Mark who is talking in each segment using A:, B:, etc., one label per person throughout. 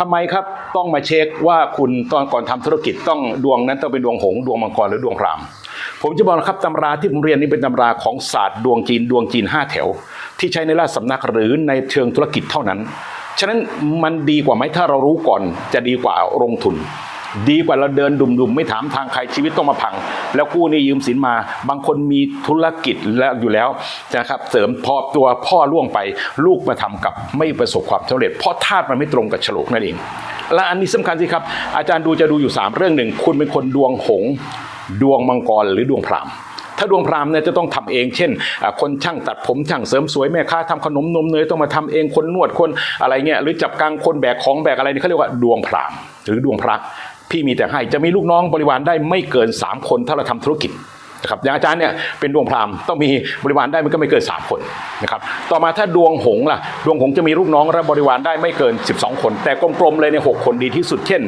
A: ทำไมครับต้องมาเช็คว่าคุณตอนก่อนทำธุรกิจต้องดวงนั้นต้องเป็นดวงหงดวงมังกรหรือดวงพรามผมจะบอกนะครับตำราที่ผมเรียนนี้เป็นตำราของศาสตร์ดวงจีนดวงจีนห้าแถว ที่ใช้ในราชสำนักหรือในเชิงธุรกิจเท่านั้น ฉะนั้นมันดีกว่าไหมถ้าเรารู้ก่อนจะดีกว่าลงทุน ดีกว่าเราเดินดุมๆไม่ถามทางใครชีวิตต้องมาพัง แล้วกู้นี่ยืมสินมา บางคนมีธุรกิจแล้วอยู่แล้วนะครับเสริมพอตัวพ่อล่วงไป ลูกมาทำกับไม่ประสบความสำเร็จ เพราะธาตุมันไม่ตรงกับฉลกนั่นเอง และอันนี้สำคัญสิครับ อาจารย์ดูจะดูอยู่ 3 เรื่องหนึ่งคุณเป็นคนดวงหง ดวงมังกรหรือดวงพรามถ้าดวงพรามเนี่ยจะต้องทำเอง เช่น คนช่างตัดผมช่างเสริมสวยแม่ค้าทำขนมนมเนยต้องมาทำเองคนนวดคนอะไรเงี้ยหรือจับกลางคนแบกของแบกอะไรนี่เขาเรียกว่าดวงพรามหรือดวงพระ พี่มีแต่ให้จะมีลูกน้องบริวารได้ไม่เกิน 3 คนถ้าเราทำธุรกิจนะครับอย่างอาจารย์เนี่ยเป็นดวงพราหมณ์ต้องมีบริวารได้มันก็ไม่เกิน 3 คนนะครับต่อมาถ้าดวงหงล่ะดวงหงจะมีลูกน้องและบริวารได้ไม่เกิน 12 คน แต่กลมๆเลยในยหกคนดีที่สุดเช่น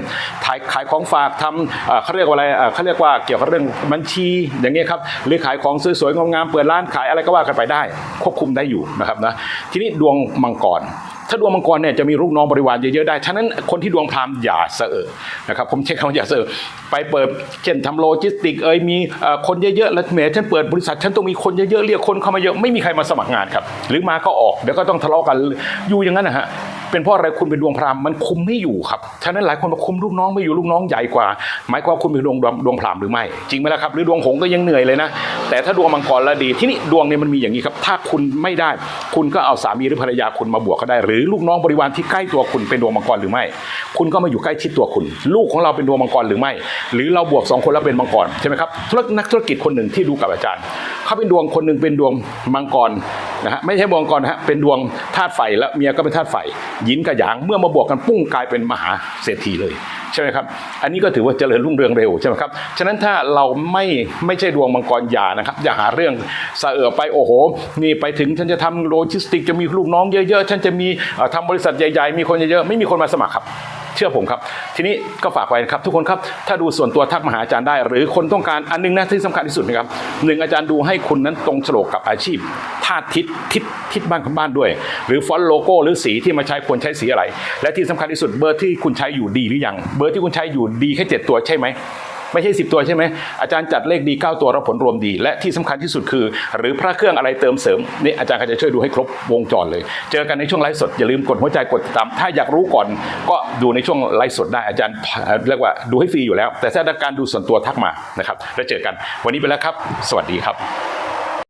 A: ขายขายของฝากทำเอ่อเขาเรียกว่าอะไรอ่อเขาเรียกว่าเกี่ยวกับเรื่องบัญชีอย่างเงี้ยครับหรือขายของสวยๆงามๆเปิดร้านขายอะไรก็ว่ากันไปได้ ควบคุมได้อยู่นะครับนะทีนี้ดวงมังกร ถ้าดวงมังกรเนี่ยจะมีลูกน้องบริวารเยอะๆได้ ฉะนั้นคนที่ดวงพรามอย่าเสอะนะครับผมใช้คำว่าอย่าเสอะไปเปิดเช่นทำโลจิสติกเอ้ยมีคนเยอะๆแล้วแหมฉันเปิดบริษัทฉันต้องมีคนเยอะๆเรียกคนเข้ามาเยอะไม่มีใครมาสมัครงานครับ หรือมาก็ออกเดี๋ยวก็ต้องทะเลาะกันอยู่อย่างนั้นนะฮะ เป็นเพราะอะไรคุณเป็นดวงพรามมันคุมไม่อยู่ครับฉะนั้นหลายคนมาคุมลูกน้องไม่อยู่ลูกน้องใหญ่กว่า หมายความว่าคุณเป็นดวงดวงพรามหรือไม่ จริงไหมล่ะครับ หรือดวงหงก็ยังเหนื่อยเลยนะ แต่ถ้าดวงมังกรละดีที่นี่ดวงเนี่ยมันมีอย่างนี้ครับ ถ้าคุณไม่ได้ คุณก็เอาสามีหรือภรรยาคุณมาบวกก็ได้ หรือลูกน้องบริวารที่ใกล้ตัวคุณเป็นดวงมังกรหรือไม่ คุณก็มาอยู่ใกล้ชิดตัวคุณ ลูกของเราเป็นดวงมังกรหรือไม่ หรือเราบวกสองคนแล้วเป็นมังกรใช่ไหมครับนักธุรกิจคนหนึ่งที่ดูกับอาจารย์เขาเป็นดวงคนหนึ่งเป็นดวงมังกร นะฮะไม่ใช่ดวงกรนะฮะเป็นดวงธาตุไฟแล้วเมียก็เป็นธาตุไฟหยินกับหยางเมื่อมาบวกกันปุ้งกลายเป็นมหาเศรษฐีเลยใช่ไหมครับอันนี้ก็ถือว่าเจริญรุ่งเรืองเร็วใช่ไหมครับฉะนั้นถ้าเราไม่ไม่ใช่ดวงมังกรอย่านะครับอย่าหาเรื่องสะเอะไปโอ้โห นี่ไปถึงฉันจะทำโลจิสติกจะมีลูกน้องเยอะๆฉันจะมีเอ่อทำบริษัทใหญ่ ๆ มีคนเยอะๆไม่มีคนมาสมัครครับ เชื่อผมครับ ทีนี้ก็ฝากไว้นะครับ ทุกคนครับ ถ้าดูส่วนตัวทักมาหาอาจารย์ได้ หรือคนต้องการอันหนึงนะที่สำคัญที่สุดนะครับหนึ่งอาจารย์ดูให้คุณนั้นตรงโฉลกกับอาชีพธาตุทิศทิศทิศบ้านของบ้านด้วย หรือฟอนต์โลโก้หรือสีที่มาใช้ควรใช้สีอะไร และที่สำคัญที่สุดเบอร์ที่คุณใช้อยู่ดีหรือยังเบอร์ที่คุณใช้อยู่ดีแค่เจ็ดตัวใช่ไหม ไม่ใช่ 10 ตัวใช่ไหมอาจารย์จัดเลขดี 9 ตัวรับผลรวมดี และที่สำคัญที่สุดคือ หรือพระเครื่องอะไรเติมเสริมนี่อาจารย์ก็จะช่วยดูให้ครบวงจรเลย เจอกันในช่วงไลฟ์สดอย่าลืมกดหัวใจกดติดตาม ถ้าอยากรู้ก่อน ก็ดูในช่วงไลฟ์สดได้อาจารย์เรียกว่าดูให้ฟรีอยู่แล้ว แต่ถ้าต้องการดูส่วนตัวทักมานะครับแล้วเจอกัน วันนี้ไปแล้วครับ สวัสดีครับ